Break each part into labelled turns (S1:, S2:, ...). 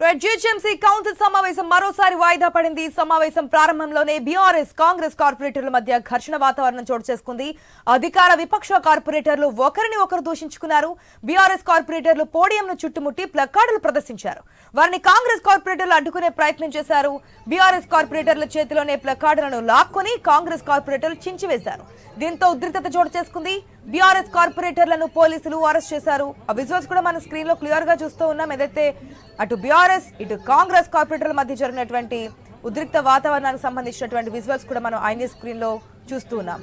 S1: Right GHMC council సమావేశం మరోసారి వాయిదా పడింది. సమావేశం ప్రారంభంలోనే బీఆర్ఎస్ కాంగ్రెస్ కార్పొరేటర్ల మధ్య ఘర్షణ వాతావరణం చోటు చేసుకుంది. అధికార విపక్ష కార్పొరేటర్లు ఒకరిని ఒకరు దూషించుకున్నారు. బీఆర్ఎస్ కార్పొరేటర్లు పోడియంను చుట్టుముట్టి ప్లకార్డులు ప్రదర్శించారు. వారిని కాంగ్రెస్ కార్పొరేటర్లు అడ్డుకునే ప్రయత్నం చేశారు. బీఆర్ఎస్ కార్పొరేటర్ల చేతిలోనే ప్లకార్డులను లాక్కొని కాంగ్రెస్ కార్పొరేటర్లు చించివేశారు. దీంతో ఉద్రిక్తత చోటు చేసుకుంది. బీఆర్ఎస్ కార్పొరేటర్లను పోలీసులు అరెస్ట్ చేశారు ఆ విజువల్స్ కూడా మన స్క్రీన్లో క్లియర్గా చూస్తూ ఉన్నాం ఏదైతే అటు బీఆర్ఎస్ ఇటు కాంగ్రెస్ కార్పొరేటర్ల మధ్య జరిగినటువంటి ఉద్రిక్త వాతావరణానికి సంబంధించినటువంటి విజువల్స్ కూడా మనం ఐనీ స్క్రీన్లో చూస్తూ ఉన్నాం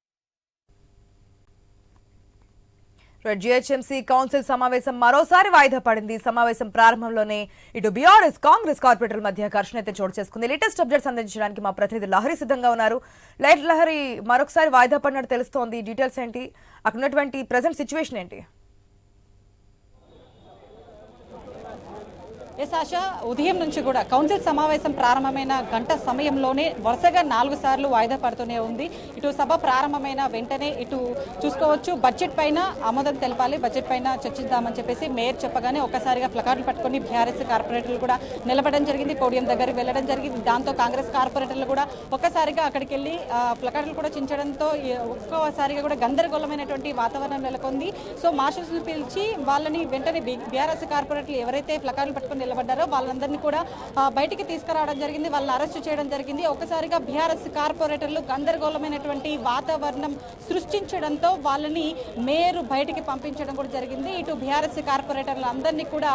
S1: జిహెచ్ఎంసీ కౌన్సిల్ సమావేశం మరోసారి వాయిదా పడింది. సమావేశం ప్రారంభంలోనే ఇటు బీఆర్ఎస్ కాంగ్రెస్ కార్పొరేటర్ల మధ్య ఘర్షణ అయితే చోటు చేసుకుంది. లేటెస్ట్ అప్డేట్స్ అందించడానికి మా ప్రతినిధి లహరి సిద్ధంగా ఉన్నారు. లైట్ లహరి మరొకసారి వాయిదా పడినట్టు తెలుస్తోంది. డీటెయిల్స్ ఏంటి? అక్కడ ఉన్నటువంటి ప్రజెంట్ సిచ్యువేషన్ ఏంటి?
S2: ఎస్ ఆశ ఉదయం నుంచి కూడా కౌన్సిల్ సమావేశం ప్రారంభమైన గంట సమయంలోనే వరుసగా నాలుగు సార్లు వాయిదా పడుతూనే ఉంది. ఇటు సభ ప్రారంభమైన వెంటనే ఇటు చూసుకోవచ్చు. బడ్జెట్ పైన ఆమోదం తెలపాలి. బడ్జెట్ పైన చర్చిద్దామని చెప్పేసి మేయర్ చెప్పగానే ఒక్కసారిగా ప్లకార్డులు పట్టుకొని బీఆర్ఎస్ కార్పొరేటర్లు కూడా నిలబడడం జరిగింది. పోడియం దగ్గరికి వెళ్ళడం జరిగింది. దాంతో కాంగ్రెస్ కార్పొరేటర్లు కూడా ఒక్కసారిగా అక్కడికి వెళ్ళి ప్లకార్డులు కూడా చించడంతో ఒక్కోసారిగా ఒక్కసారిగా కూడా గందరగోళమైనటువంటి వాతావరణం నెలకొంది. సో మార్షల్స్ని పిలిచి వాళ్ళని వెంటనే బీఆర్ఎస్ కార్పొరేటర్లు ఎవరైతే ప్లకార్డులు పట్టుకొని నిలబడ్డారో వాళ్ళందరినీ కూడా బయటికి తీసుకురావడం జరిగింది వాళ్ళని అరెస్ట్ చేయడం జరిగింది. ఒక్కసారిగా బీఆర్ఎస్ కార్పొరేటర్లు గందరగోళమైనటువంటి వాతావరణం సృష్టించడంతో వాళ్ళని మేరు బయటికి పంపించడం కూడా జరిగింది. ఇటు బీఆర్ఎస్ కార్పొరేటర్లు అందరినీ కూడా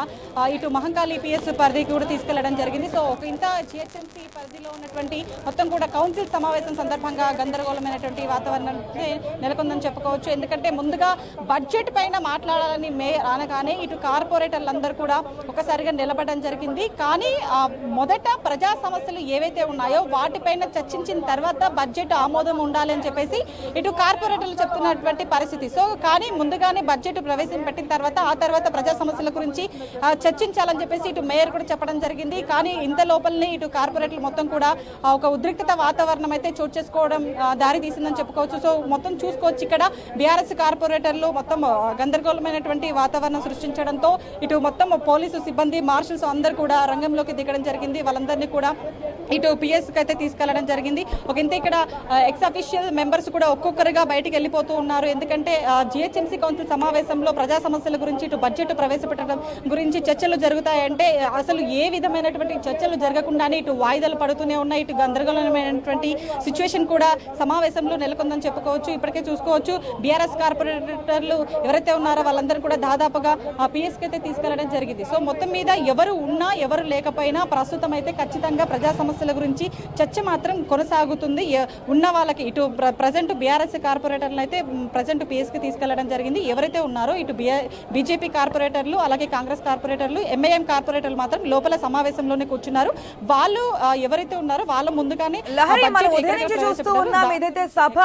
S2: ఇటు మహంకాళి పిఎస్ పరిధికి కూడా తీసుకెళ్ళడం జరిగింది. సో ఒక ఇంత జిహెచ్ఎంసీ పరిధిలో ఉన్నటువంటి మొత్తం కూడా కౌన్సిల్ సమావేశం సందర్భంగా గందరగోళమైనటువంటి వాతావరణం నెలకొందని చెప్పుకోవచ్చు. ఎందుకంటే ముందుగా బడ్జెట్ పైన మాట్లాడాలని మే అనగానే ఇటు కార్పొరేటర్లందరూ కూడా ఒకసారిగా నిలబడడం జరిగింది. కానీ మొదట ప్రజా సమస్యలు ఏవైతే ఉన్నాయో వాటిపైన చర్చించిన తర్వాత బడ్జెట్ ఆమోదం ఉండాలి అని చెప్పేసి ఇటు కార్పొరేటర్లు చెప్తున్నటువంటి పరిస్థితి. సో కానీ ముందుగానే బడ్జెట్ ప్రవేశపెట్టిన తర్వాత ఆ తర్వాత ప్రజా సమస్యల గురించి చర్చించాలని చెప్పేసి ఇటు మేయర్ కూడా చెప్పడం జరిగింది. కానీ ఇంత లోపలనే ఇటు కార్పొరేటర్లు మొత్తం కూడా ఒక ఉద్రిక్తత వాతావరణం అయితే చోటు చేసుకోవడం దారి తీసిందని చెప్పుకోవచ్చు. సో మొత్తం చూసుకోవచ్చు ఇక్కడ బీఆర్ఎస్ కార్పొరేటర్లు మొత్తం గందరగోళమైనటువంటి వాతావరణం సృష్టించడంతో ఇటు మొత్తం పోలీసు సిబ్బంది ప్రొఫెషనల్స్ అందరూ కూడా రంగంలోకి దిగడం జరిగింది. వాళ్ళందరినీ కూడా ఇటు పిఎస్కి అయితే తీసుకెళ్ళడం జరిగింది. ఒక ఇంత ఇక్కడ ఎక్స్ అఫీషియల్ మెంబర్స్ కూడా ఒక్కొక్కరుగా బయటికి వెళ్ళిపోతూ ఉన్నారు. ఎందుకంటే జిహెచ్ఎంసీ కౌన్సిల్ సమావేశంలో ప్రజా సమస్యల గురించి ఇటు బడ్జెట్ ప్రవేశపెట్టడం గురించి చర్చలు జరుగుతాయంటే అసలు ఏ విధమైనటువంటి చర్చలు జరగకుండానే ఇటు వాయిదాలు పడుతూనే ఉన్నాయి. ఇటు గందరగోళమైనటువంటి సిచ్యువేషన్ కూడా సమావేశంలో నెలకొందని చెప్పుకోవచ్చు. ఇప్పటికే చూసుకోవచ్చు. బీఆర్ఎస్ కార్పొరేటర్లు ఎవరైతే ఉన్నారో వాళ్ళందరూ కూడా దాదాపుగా ఆ పిఎస్కి అయితే తీసుకెళ్ళడం జరిగింది. సో మొత్తం మీద ఎవరు ఉన్నా ఎవరు లేకపోయినా ప్రస్తుతం అయితే ఖచ్చితంగా ప్రజా సమస్యల గురించి చర్చ మాత్రం కొనసాగుతుంది. ఉన్న వాళ్ళకి ఇటు ప్రజెంట్ బీఆర్ఎస్ కార్పొరేటర్లు అయితే ప్రజెంట్ పిఎస్కి తీసుకెళ్ళడం జరిగింది. ఎవరైతే ఉన్నారో ఇటు బీజేపీ కార్పొరేటర్లు అలాగే కాంగ్రెస్ కార్పొరేటర్లు ఎంఐఎం కార్పొరేటర్లు మాత్రం లోపల సమావేశంలోనే కూర్చున్నారు. వాళ్ళు ఎవరైతే ఉన్నారో వాళ్ళ ముందుగానే
S1: చూస్తూ ఉన్నాం. ఏదైతే సభ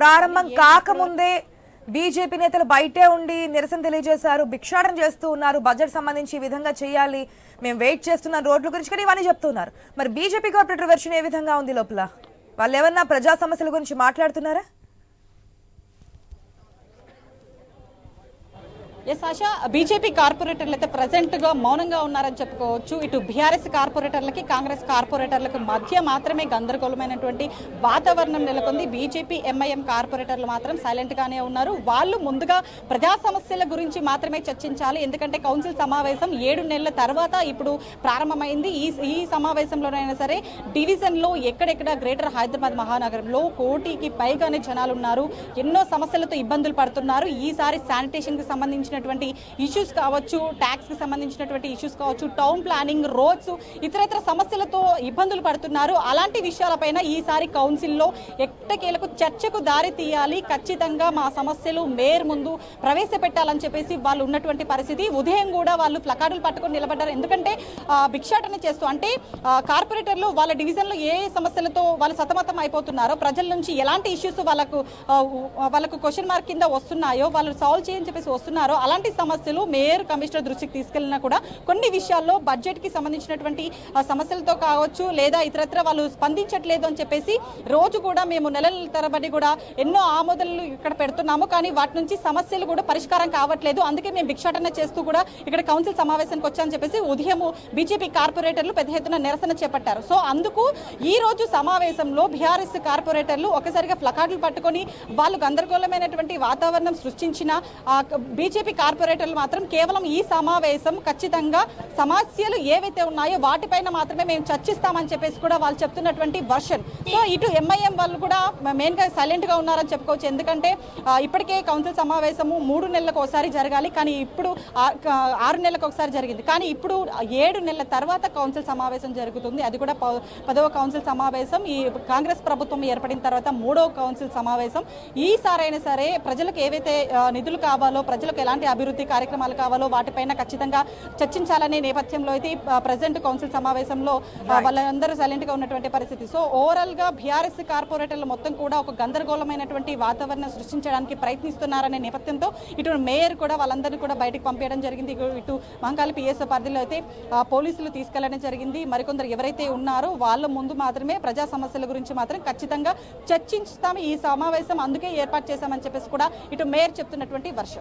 S1: ప్రారంభం కాకముందే బీజేపీ నేతలు బయటే ఉండి నిరసన తెలియజేశారు భిక్షాటన చేస్తూ ఉన్నారు బడ్జెట్ సంబంధించి ఈ విధంగా చేయాలి మేము వెయిట్ చేస్తున్నాం రోడ్ల గురించి కానీ ఇవన్నీ చెప్తున్నారు. మరి బీజేపీ కార్పొరేటర్ వెర్షన్ ఏ విధంగా ఉంది లోపల? వాళ్ళు ఏమన్నా ప్రజా సమస్యల గురించి మాట్లాడుతున్నారా?
S2: ఎస్ ఆశా బీజేపీ uh, కార్పొరేటర్లు అయితే ప్రజెంట్గా మౌనంగా ఉన్నారని చెప్పుకోవచ్చు. ఇటు బీఆర్ఎస్ కార్పొరేటర్లకి కాంగ్రెస్ కార్పొరేటర్లకు మధ్య మాత్రమే గందరగోళమైనటువంటి వాతావరణం నెలకొంది. బీజేపీ ఎంఐఎం కార్పొరేటర్లు మాత్రం సైలెంట్గానే ఉన్నారు. వాళ్ళు ముందుగా ప్రజా సమస్యల గురించి మాత్రమే చర్చించాలి. ఎందుకంటే కౌన్సిల్ సమావేశం ఏడు నెలల తర్వాత ఇప్పుడు ప్రారంభమైంది. ఈ ఈ సమావేశంలోనైనా సరే డివిజన్లో ఎక్కడెక్కడ గ్రేటర్ హైదరాబాద్ మహానగరంలో కోటికి పైగానే జనాలు ఉన్నారు ఎన్నో సమస్యలతో ఇబ్బందులు పడుతున్నారు. ఈసారి శానిటేషన్కి సంబంధించిన సంబంధించినటువంటి ఇష్యూస్ కావచ్చు ట్యాక్స్కి సంబంధించినటువంటి ఇష్యూస్ కావచ్చు టౌన్ ప్లానింగ్ రోడ్స్ ఇతరత్ర సమస్యలతో ఇబ్బందులు పడుతున్నారు. అలాంటి విషయాలపైన ఈసారి కౌన్సిల్లో ఎట్టకేలకు చర్చకు దారి తీయాలి. ఖచ్చితంగా మా సమస్యలు మేయర్ ముందు ప్రవేశపెట్టాలని చెప్పేసి వాళ్ళు ఉన్నటువంటి పరిస్థితి. ఉదయం కూడా వాళ్ళు ప్లకార్డులు పట్టుకొని నిలబడ్డారు. ఎందుకంటే భిక్షాటన చేస్తూ అంటే కార్పొరేటర్లు వాళ్ళ డివిజన్లో ఏ ఏ సమస్యలతో వాళ్ళు సతమతం అయిపోతున్నారో ప్రజల నుంచి ఎలాంటి ఇష్యూస్ వాళ్ళకు వాళ్ళకు క్వశ్చన్ మార్క్ కింద వస్తున్నాయో వాళ్ళు సాల్వ్ చేయని చెప్పేసి వస్తున్నారో అలాంటి సమస్యలు మేయర్ కమిషనర్ దృష్టికి తీసుకెళ్ళినా కూడా కొన్ని విషయాల్లో బడ్జెట్కి సంబంధించినటువంటి సమస్యలతో కావచ్చు లేదా ఇతరత్ర వాళ్ళు స్పందించట్లేదు అని చెప్పేసి రోజు కూడా మేము నెలల తరబడి కూడా ఎన్నో ఆమోదనలు ఇక్కడ పెడుతున్నాము. కానీ వాటి నుంచి సమస్యలు కూడా పరిష్కారం కావట్లేదు. అందుకే మేము భిక్షాటన చేస్తూ కూడా ఇక్కడ కౌన్సిల్ సమావేశానికి వచ్చామని చెప్పేసి ఉదయం బీజేపీ కార్పొరేటర్లు పెద్ద ఎత్తున నిరసన చేపట్టారు. సో అందుకు ఈ రోజు సమావేశంలో బీఆర్ఎస్ కార్పొరేటర్లు ఒకసారిగా ప్లకార్డులు పట్టుకొని వాళ్ళు గందరగోళమైనటువంటి వాతావరణం సృష్టించిన బీజేపీ కార్పొరేటర్లు మాత్రం కేవలం ఈ సమావేశం ఖచ్చితంగా సమస్యలు ఏవైతే ఉన్నాయో వాటిపైన మాత్రమే మేము చర్చిస్తామని చెప్పేసి కూడా వాళ్ళు చెప్తున్నటువంటి వర్షన్. సో ఇటు ఎంఐఎం వాళ్ళు కూడా మెయిన్గా సైలెంట్గా ఉన్నారని చెప్పుకోవచ్చు. ఎందుకంటే ఇప్పటికే కౌన్సిల్ సమావేశము మూడు నెలలకు ఒకసారి జరగాలి. కానీ ఇప్పుడు ఆరు నెలలకు ఒకసారి జరిగింది. కానీ ఇప్పుడు ఏడు నెలల తర్వాత కౌన్సిల్ సమావేశం జరుగుతుంది. అది కూడా పదవ కౌన్సిల్ సమావేశం. ఈ కాంగ్రెస్ ప్రభుత్వం ఏర్పడిన తర్వాత మూడవ కౌన్సిల్ సమావేశం. ఈసారైనా సరే ప్రజలకు ఏవైతే నిధులు కావాలో ప్రజలకు ఎలాంటి అభివృద్ధి కార్యక్రమాలు కావాలో వాటిపైన ఖచ్చితంగా చర్చించాలనే నేపథ్యంలో అయితే ప్రజెంట్ కౌన్సిల్ సమావేశంలో వాళ్ళందరూ సైలెంట్గా ఉన్నటువంటి పరిస్థితి. సో ఓవరాల్గా బీఆర్ఎస్ కార్పొరేటర్లు మొత్తం కూడా ఒక గందరగోళమైనటువంటి వాతావరణం సృష్టించడానికి ప్రయత్నిస్తున్నారనే నేపథ్యంతో ఇటు మేయర్ కూడా వాళ్ళందరినీ కూడా బయటకు పంపించడం జరిగింది. ఇటు- మహంకాళి పిఎస్ పరిధిలో అయితే పోలీసులు తీసుకెళ్ళడం జరిగింది. మరికొందరు ఎవరైతే ఉన్నారో వాళ్ళ ముందు మాత్రమే ప్రజా సమస్యల గురించి మాత్రం ఖచ్చితంగా చర్చించుతాం ఈ సమావేశం అందుకే ఏర్పాటు చేశామని చెప్పేసి కూడా ఇటు మేయర్ చెప్తున్నటువంటి వర్షం.